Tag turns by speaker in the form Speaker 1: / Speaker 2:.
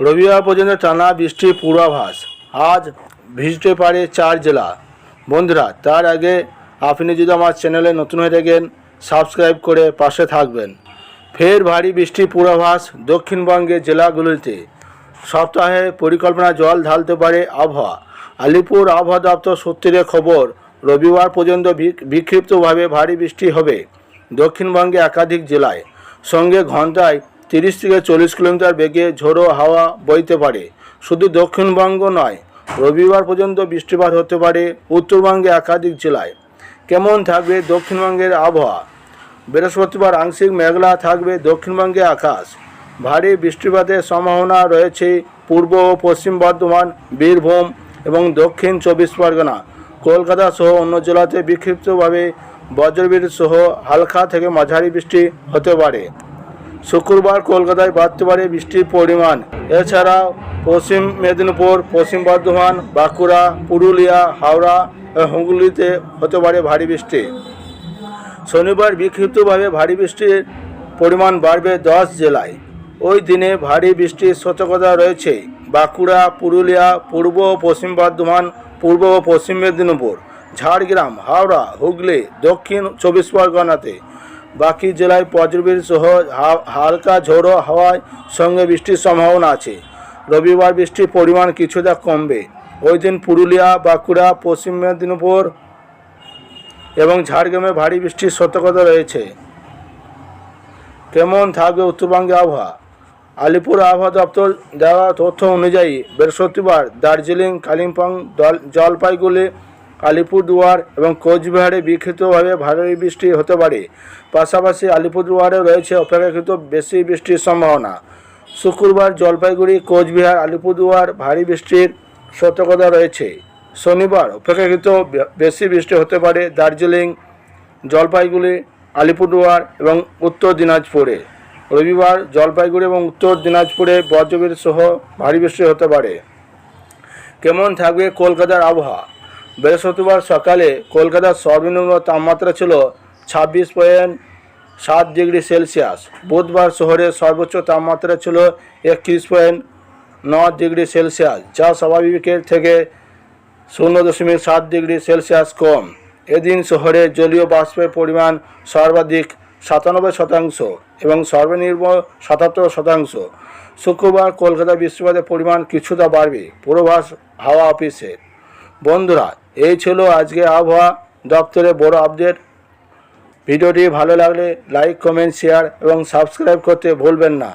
Speaker 1: রবিবার পর্যন্ত টানা বৃষ্টির পূর্বাভাস। আজ ভিজতে পারে চার জেলা। বন্ধুরা, তার আগে আপনি যদি আমার চ্যানেলে নতুন হয়ে থাকেন, সাবস্ক্রাইব করে পাশে থাকবেন। ফের ভারী বৃষ্টির পূর্বাভাস দক্ষিণবঙ্গের জেলাগুলিতে। সপ্তাহে পরিকল্পনা জল ঢালতে পারে আবহাওয়া। আলিপুর আবহাওয়া দপ্তর সূত্রে খবর, রবিবার পর্যন্ত বিক- বিক্ষিপ্তভাবে ভারী বৃষ্টি হবে দক্ষিণবঙ্গে একাধিক জেলায়। সঙ্গে ঘন্টায় তিরিশ থেকে চল্লিশ কিলোমিটার বেগে ঝোড়ো হাওয়া বইতে পারে। শুধু দক্ষিণবঙ্গ নয়, রবিবার পর্যন্ত বৃষ্টিপাত হতে পারে উত্তরবঙ্গে একাধিক জেলায়। কেমন থাকবে দক্ষিণবঙ্গের আবহাওয়া? বৃহস্পতিবার আংশিক মেঘলা থাকবে দক্ষিণবঙ্গে আকাশ। ভারী বৃষ্টিপাতের সম্ভাবনা রয়েছে পূর্ব ও পশ্চিম বর্ধমান, বীরভূম এবং দক্ষিণ চব্বিশ পরগনা। কলকাতা সহ অন্য জেলাতে বিক্ষিপ্তভাবে বজ্রবিদ্যুৎ সহ হালকা থেকে মাঝারি বৃষ্টি হতে পারে। শুক্রবার কলকাতায় বাড়তে পারে বৃষ্টির পরিমাণ। এছাড়াও পশ্চিম মেদিনীপুর, পশ্চিম বর্ধমান, বাঁকুড়া, পুরুলিয়া, হাওড়া হুগলিতে হতে পারে ভারী বৃষ্টি। শনিবার বিক্ষিপ্তভাবে ভারী বৃষ্টির পরিমাণ বাড়বে দশ জেলায়। ওই দিনে ভারী বৃষ্টির সতর্কতা রয়েছে। বাঁকুড়া, পুরুলিয়া, পূর্ব ও পশ্চিম বর্ধমান, পূর্ব ও পশ্চিম মেদিনীপুর, ঝাড়গ্রাম, হাওড়া, হুগলি, দক্ষিণ চব্বিশ পরগনাতে। বাকি জেলায় বজ্রবিদ্যুৎ সহ হালকা ঝোড়ো হাওয়ায় সঙ্গে বৃষ্টির সম্ভাবনা আছে। রবিবার বৃষ্টির পরিমাণ কিছুটা কমবে। ওই দিন পুরুলিয়া, বাঁকুড়া, পশ্চিম মেদিনীপুর এবং ঝাড়গ্রামে ভারী বৃষ্টির সতর্কতা রয়েছে। কেমন থাকবে উত্তরবঙ্গে আবহাওয়া? আলিপুর আবহাওয়া দপ্তর দেওয়া তথ্য অনুযায়ী বৃহস্পতিবার দার্জিলিং, কালিম্পং জলপাইগুড়ি আলিপুরদুয়ার এবং কোচবিহারে বিক্ষিপ্তভাবে ভারী বৃষ্টি হতে পারে। পাশাপাশি আলিপুরদুয়ারে রয়েছে অপেক্ষাকৃত বেশি বৃষ্টির সম্ভাবনা। শুক্রবার জলপাইগুড়ি, কোচবিহার, আলিপুরদুয়ার ভারী বৃষ্টির সতর্কতা রয়েছে। শনিবার অপেক্ষাকৃত বেশি বৃষ্টি হতে পারে দার্জিলিং, জলপাইগুড়ি, আলিপুরদুয়ার এবং উত্তর দিনাজপুরে। রবিবার জলপাইগুড়ি এবং উত্তর দিনাজপুরে বজ্রবিদ্যুৎ সহ ভারী বৃষ্টি হতে পারে। কেমন থাকবে কলকাতার আবহাওয়া? বৃহস্পতিবার সকালে কলকাতার সর্বনিম্ন তাপমাত্রা ছিল ছাব্বিশ পয়েন্ট সাত ডিগ্রি সেলসিয়াস। বুধবার শহরের সর্বোচ্চ তাপমাত্রা ছিল একত্রিশ পয়েন্ট ন ডিগ্রি সেলসিয়াস, যা স্বাভাবিকের থেকে শূন্য দশমিক সাত ডিগ্রি সেলসিয়াস কম। এদিন শহরে জলীয় বাষ্পের পরিমাণ সর্বাধিক সাতানব্বই শতাংশ এবং সর্বনিম্ন সাতাত্তর শতাংশ। শুক্রবার কলকাতা বৃষ্টিপাতের পরিমাণ কিছুটা বাড়বে, পূর্বাভাস হাওয়া অফিসের। বন্ধুরা এই ছিল আজকে আবহাওয়া দপ্তরে বড় আপডেট ভিডিওটি ভালো লাগলে লাইক কমেন্ট শেয়ার এবং সাবস্ক্রাইব করতে ভুলবেন না।